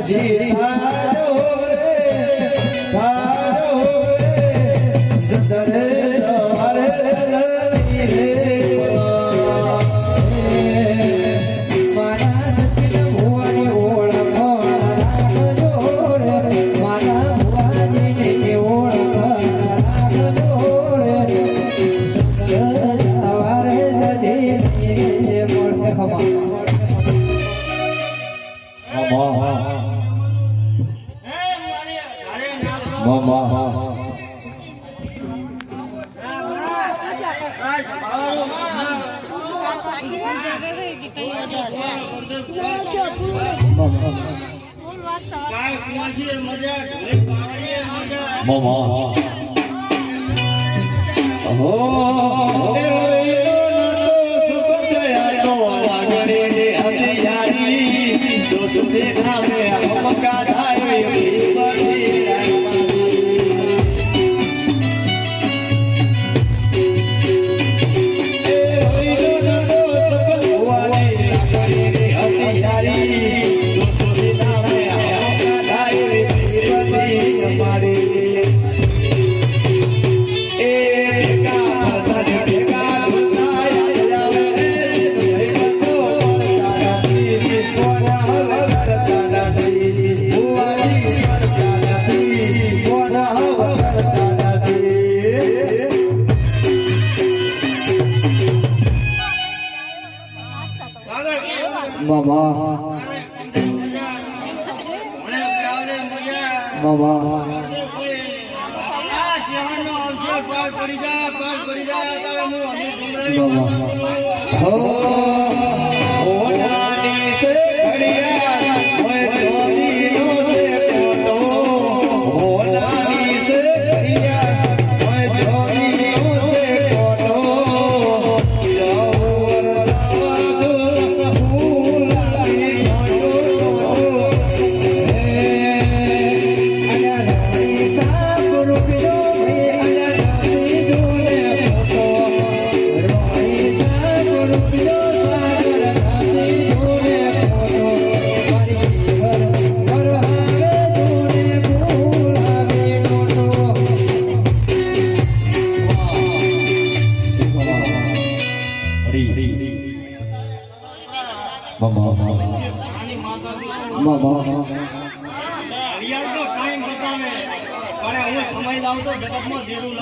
जीरी મોમો હો સુખ જયા તો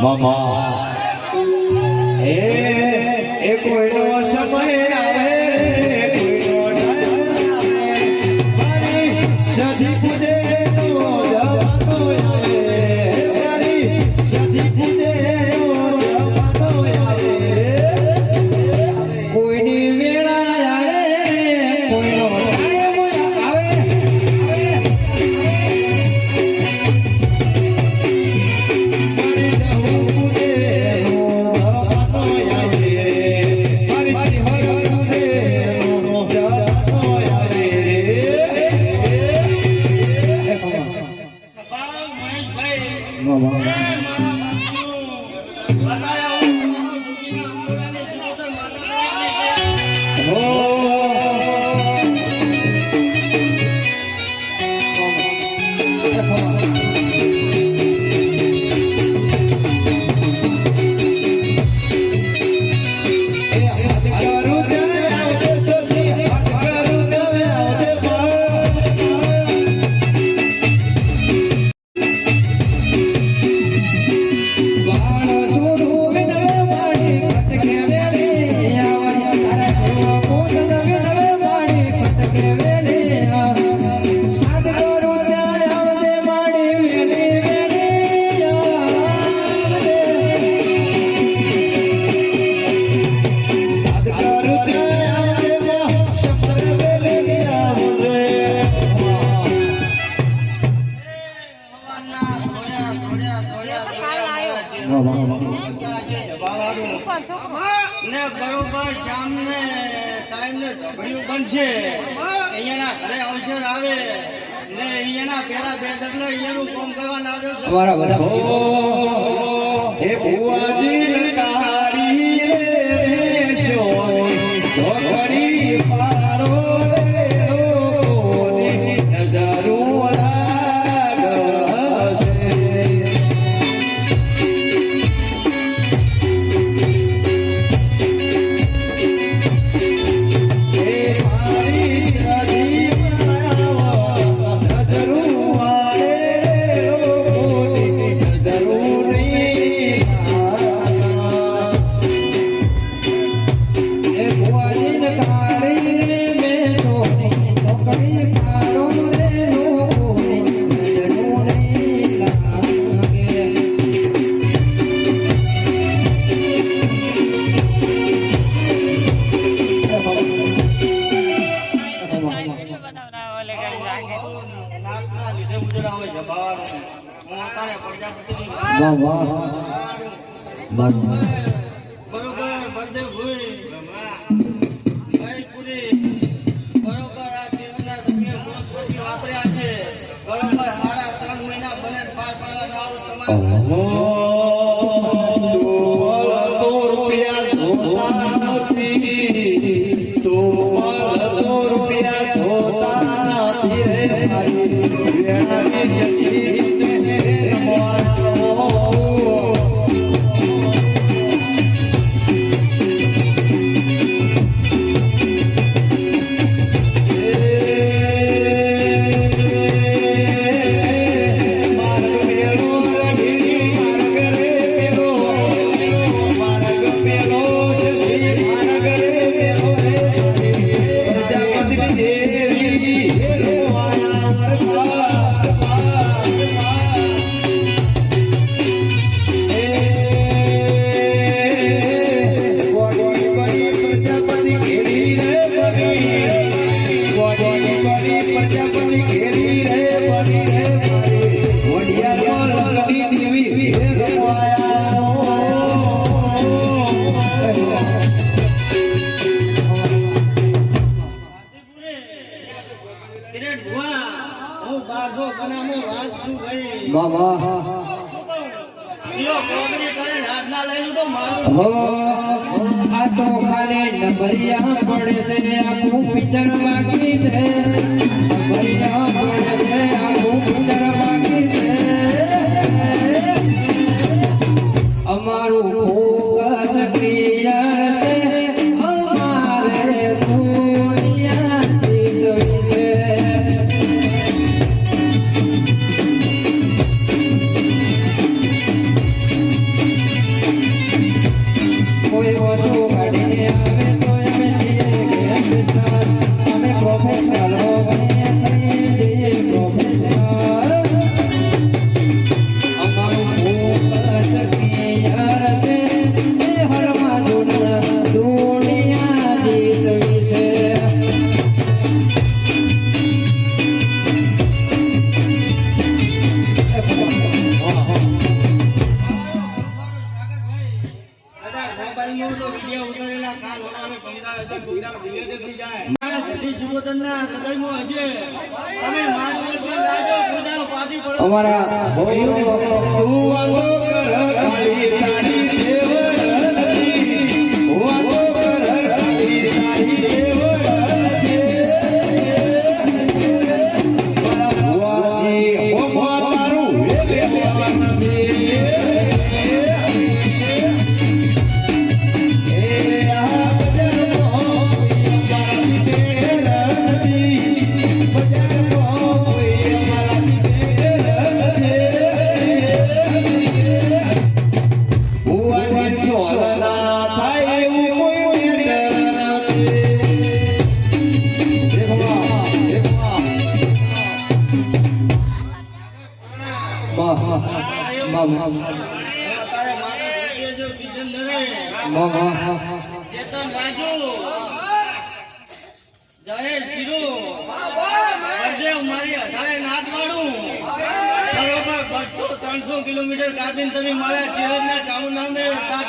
લાવું એ એ એનો સમય અમારા બધા હો ભુવાજી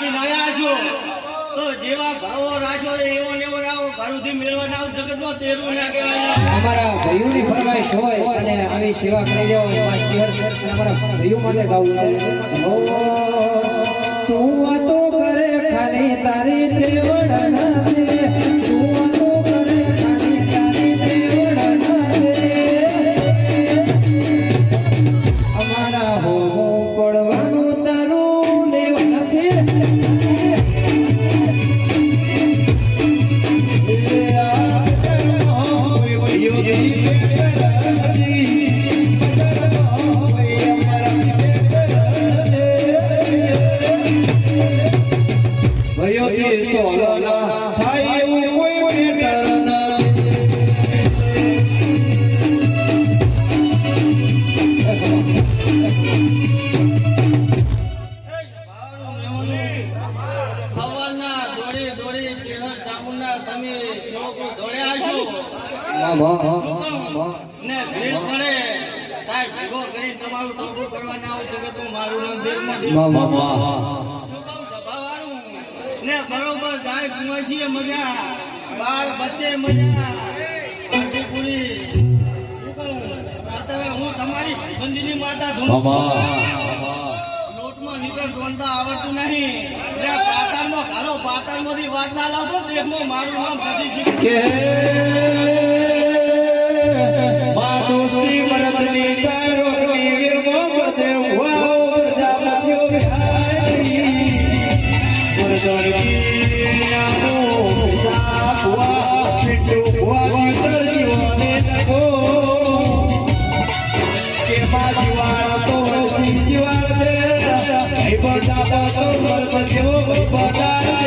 થી લાયા છો? તો જેવા ભાવો રાજો એવો ને એવો રાવો ભારુથી મેળવાના આવું જગતમાં તેરવું ના કહેવાય. અમારા ભયુની ફરમાઈશ હોય અને આવી સેવા કરી લેવા અમારા ભયુ માટે ગાવું તું તો કરે, ખાલી તારી ત્રિવડના મારી નંદિની માતા લોટમાં નીકળ જોનતા આવડતું નહીં. પાતાળમાં ઘાલો પાતાળમાંથી વાત ના લાવતો દેખમાં મારું નામ સતી શીખ કે મા દોસ્તી મરદ Para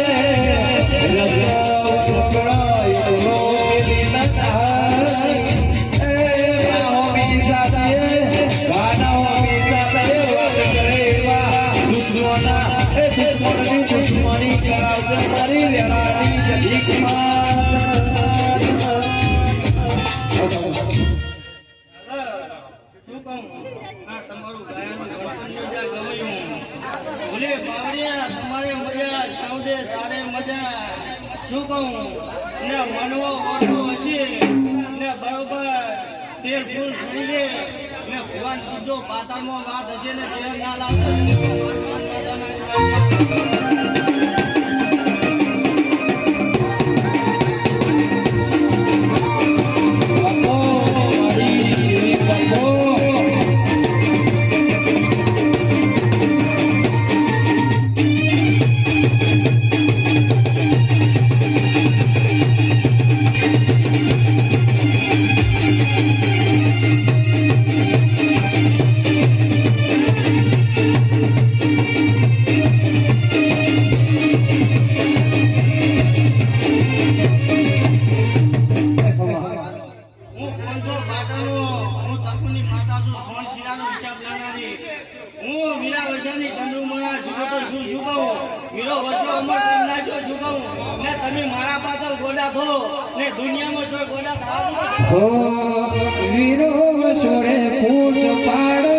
કરજો પાતાળમાં વાત હશે ને ઝેર ના લાવતો. હું વીરા વસાની ચંદ્રુમણા જુગતો શું જુગાવું? વીરો વસો અમર તેમના જો જુગાવું. ને તમે મારા પાછળ ગોડા થો ને દુનિયામાં જો ગોડા થાવ વીરો વસો રે પૂછ પાડ.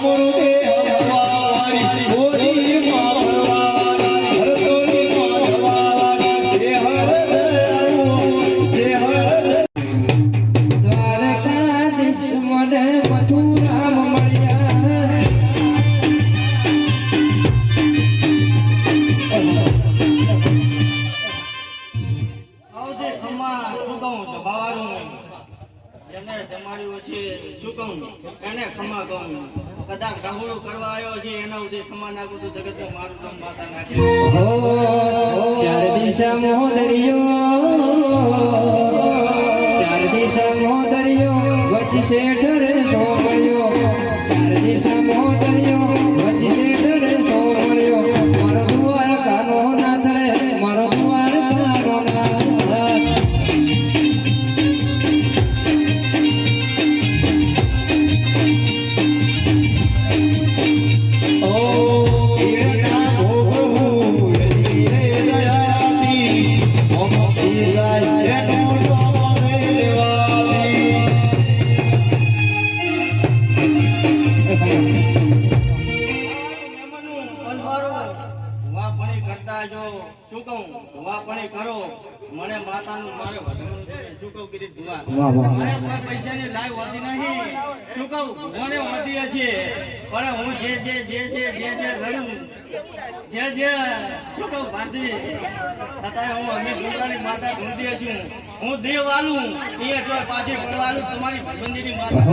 ಗುರುದೇ સો દરિયો વચશે ડરશો મને માતાનું મારે વધવાનું શું કહું ગિરીશ ભગવાન મને કોઈ પૈસાની લાઈવ હોતી નહીં. શું મને હોતી હશે. પણ હું જે જે જે જે જે જે ઘડું જે જે શું કહું ભારતી અત્યારે હું અમે ગુંડાની માતા ઢૂંઢી છું હું દેવાલું એ જો પાછી ભણવાનું તમારી ભગવંતીની માતા.